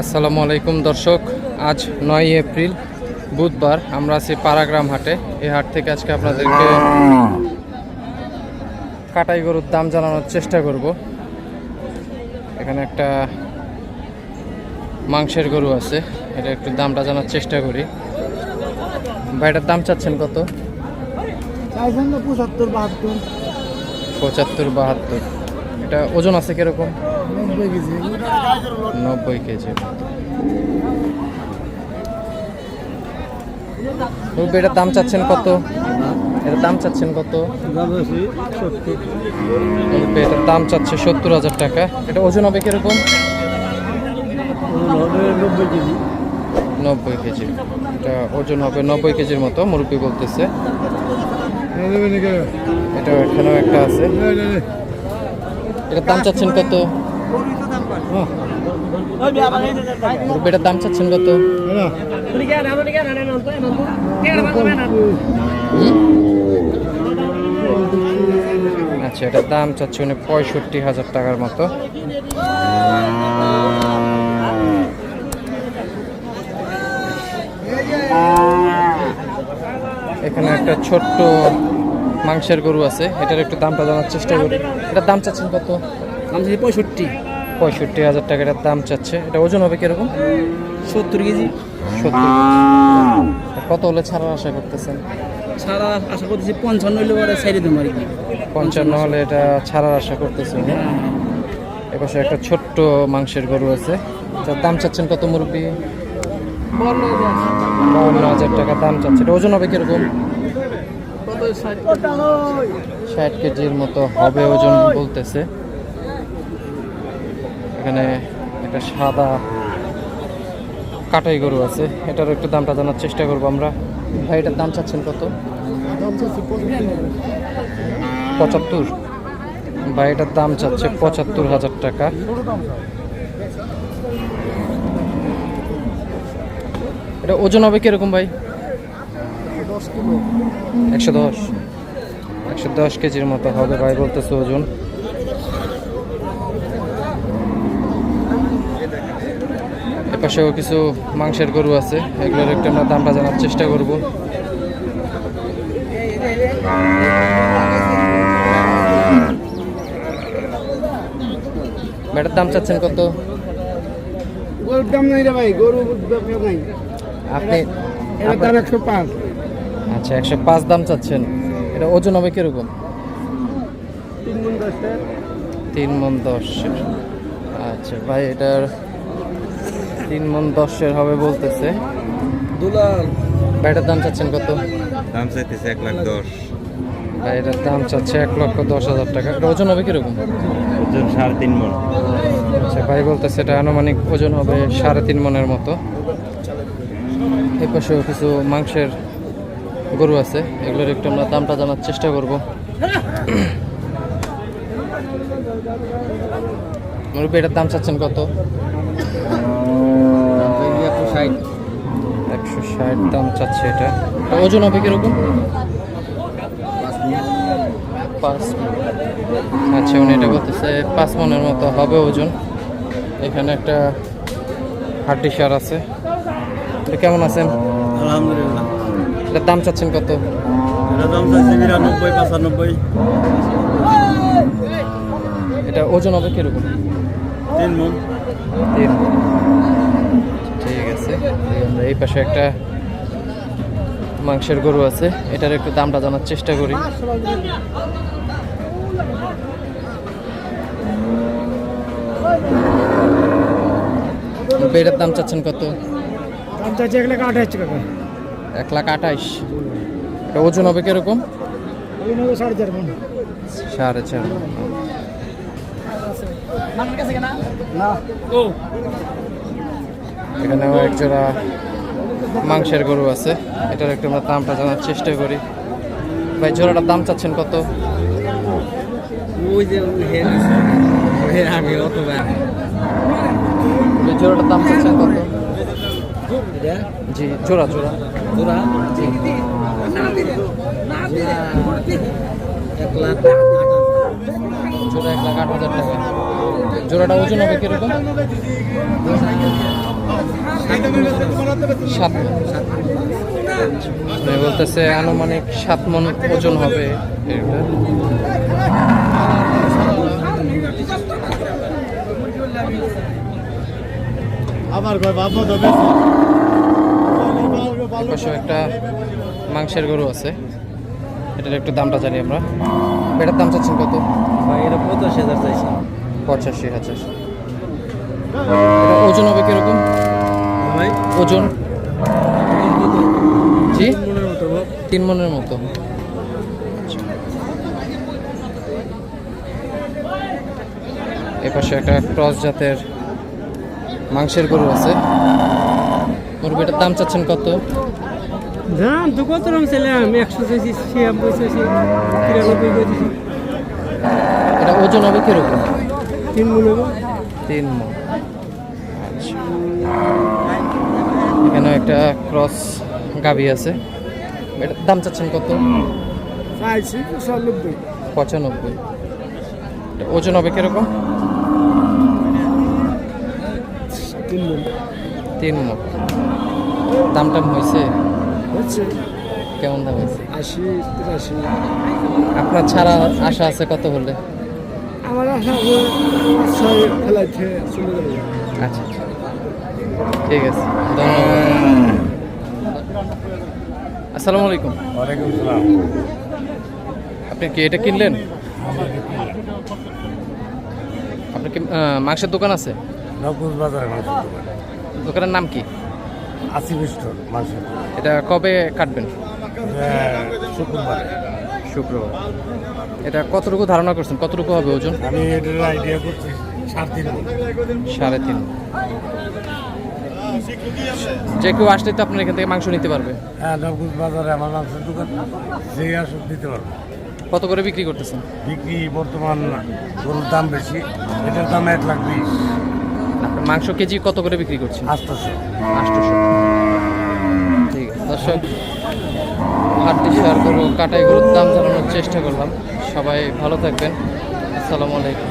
আসসালামু আলাইকুম দর্শক আজ নয় এপ্রিল বুধবার আমরা আছি পাড়াগ্রাম হাটে। এই হাট থেকে আজকে আপনাদেরকে কাটাই গরুর দাম জানানোর চেষ্টা করব। এখানে একটা মাংসের গরু আছে এটা একটু দামটা জানার চেষ্টা করি। ভাইটার দাম চাচ্ছেন কত? পঁচাত্তর বাহাত্তর। পঁচাত্তর বাহাত্তর। এটা ওজন আছে কীরকম? নব্বই কেজি। এটার দাম চাচ্ছেন কত? এটার দাম চাচ্ছেন কত? এটার দাম চাচ্ছে সত্তর হাজার টাকা। এটা ওজন হবে কীরকম? নব্বই কেজি। নব্বই কেজি। এটা ওজন হবে নব্বই কেজির মতো মুরব্বী বলতেছে। এটা এখানেও একটা আছে। এটার দাম চাচ্ছেন কত? রুবি, এটার দাম চাচ্ছেন কত? আচ্ছা এটার দাম চাচ্ছে উনি পঁয়ষট্টি হাজার টাকার মতো। এখানে একটা ছোট্ট মাংসের গরু আছে। এটার একটু দামটা জানার চেষ্টা করি। এটার দাম চাচ্ছেন কত? দাম চাইছি পঁয়ষট্টি। পঁয়ষট্টি হাজার টাকা এটার দাম চাচ্ছে। এটা ওজন হবে কীরকম? সত্তর কেজি। সত্তর কত হলে ছাড়ার আশা করতেছেন? সারা আশা করতেছি পঞ্চান্ন হইলে পরে সাইডে দেবো আর কি। পঞ্চান্ন হলে এটা ছাড়ার আশা করতেছেন এপাশে একটা ছোট্ট মাংসের গরু আছে। যার দাম চাচ্ছেন কত মুরব্বী? বাউন্ন হাজার টাকা দাম চাচ্ছে। এটা ওজন হবে কীরকম? ষাট কেজির মতো হবে ওজন বলতেছে। এখানে একটা সাদা কাটাই গরু আছে। এটার একটু দামটা জানার চেষ্টা করব আমরা। ভাই, এটার দাম চাচ্ছেন কত? পঁচাত্তর। ভাই, এটার দাম চাচ্ছে পঁচাত্তর হাজার টাকা। এটা ওজন হবে কীরকম ভাই? একশো দশ। একশো দশ কেজির মতো হবে ভাই, বলতেছে ওজন। এপাশেও কিছু মাংসের গরু আছে এগুলোর একটু আমরা দামটা জানার চেষ্টা করব। ব্যাটার দাম চাচ্ছেন কত? গরুর দাম নাই রে ভাই গরুর নাই। আপনি দাম একশো পাঁচ। আচ্ছা একশো পাঁচ দাম চাচ্ছেন। এটা ওজন হবে কীরকম? তিন মন দশের আচ্ছা ভাই এটার তিন মন দশের হবে বলতেছে। দুলাল। ভাইটার দাম চাচ্ছেন কত? দাম চাইতেছে এক লাখ দশ। ভাই এটার দাম চাচ্ছে এক লক্ষ দশ হাজার টাকা। এটা ওজন হবে কীরকম? ওজন সাড়ে তিন মন। আচ্ছা ভাই বলতেছে এটা আনুমানিক ওজন হবে সাড়ে তিন মনের মতো। পাশেও কিছু মাংসের গরু আছে এগুলোর একটু আমরা দামটা জানার চেষ্টা করব। মুরব্বী এটার দাম চাচ্ছেন কত একশো ষাট একশো ষাট দাম চাচ্ছে এটা। ওজন হবে কীরকম? পাঁচ আচ্ছা উনি এটা বলতেছে পাঁচ মনের মতো হবে ওজন। এখানে একটা হাড্ডি সার আছে। এটা কেমন আছেন? আলহামদুলিল্লাহ। এটার দাম চাচ্ছেন কত? এটা দাম চাইছে বিরানব্বই পঁচানব্বই। এটা ওজন হবে কীরকম? তিন মন। তিন আছে। এই আমরা এই পাশে একটা মাংসের গরু আছে। এটার একটু দামটা জানার চেষ্টা করি। এটার দাম চাচ্ছেন কত? দাম এক লাখ আঠাশ টাকা। এক লাখ আঠাইশ এটা ওজন হবে কীরকম? সাড়ে চার মন। সাড়ে চার না। ও। এখানেও এক জোড়া মাংসের গরু আছে। এটার একটু আমরা দামটা জানার চেষ্টা করি। ভাই জোড়াটার দাম চাচ্ছেন কত? জোড়াটার দাম চাচ্ছেন কত? জি জোড়া জোড়া। তোরা জি। এক লাখ জোড়া এক লাখ আট হাজার টাকা। জোড়াটা ওজন হবে কীরকম? সাত মানে বলতেছে আনুমানিক সাত মন ওজন হবে একটা মাংসের গরু আছে। এটার একটু দামটা জানি আমরা। এটার দাম চাচ্ছেন কত? এটা পঁচাশি হাজার চাইছি। পঁচাশি হাজার। ওজন হবে কীরকম? ভাই? ওজন? জি? তিন মনের মতো এপাশে একটা ক্রস জাতের মাংসের গরু আছে। মুরগিটার দাম চাচ্ছেন কত? দাম তো কত রকম ছিলাম একশো চাইছি ছিয়ানব্বই চাইছি তিরানব্বই করেছি এটা ওজন হবে কীরকম? তিন মনে হবে। তিন মন। এখানে একটা ক্রস গাভি আছে। এটার দাম চাচ্ছেন কত? পঁচানব্বই। ওজন হবে কীরকম? তিন মন দাম টাম হয়েছে। কেমন দাম হয়েছে? আশি তিরাশি। আপনার ছাড়া আশা আছে কত হলে? আমার আশা গেল আচ্ছা আচ্ছা। ঠিক আছে। ধন্যবাদ। আসসালামু আলাইকুম। ওয়ালাইকুম সালাম। আপনি কি এটা কিনলেন? আপনার কি মাংসের দোকান আছে? বাজারে মাংস দোকানের নাম কি? আশি বিস্টর মাংস এটা কবে কাটবেন? শুক্রবার। শুক্রবার। এটা কতটুকু ধারণা করছেন? কতটুকু হবে ওজন? আমি এটার আইডিয়া করছি সাত দিন সাড়ে তিন যে কেউ আসলে তো আপনার এখান থেকে মাংস নিতে পারবে। হ্যাঁ নকুল বাজারে আমার মাংসের দোকান আসুক দিতে পারব। কত করে বিক্রি করতেছেন? বিক্রি বর্তমান গরুর দাম বেশি এটার দাম এক লাখ বিশ। আপনার মাংস কেজি কত করে বিক্রি করছেন? আটশোশো। আটশোশো। ঠিক আছে দর্শক হাড্ডি সার গরু কাটাই গরুর দাম জানানোর চেষ্টা করলাম। সবাই ভালো থাকবেন। আসসালামু আলাইকুম।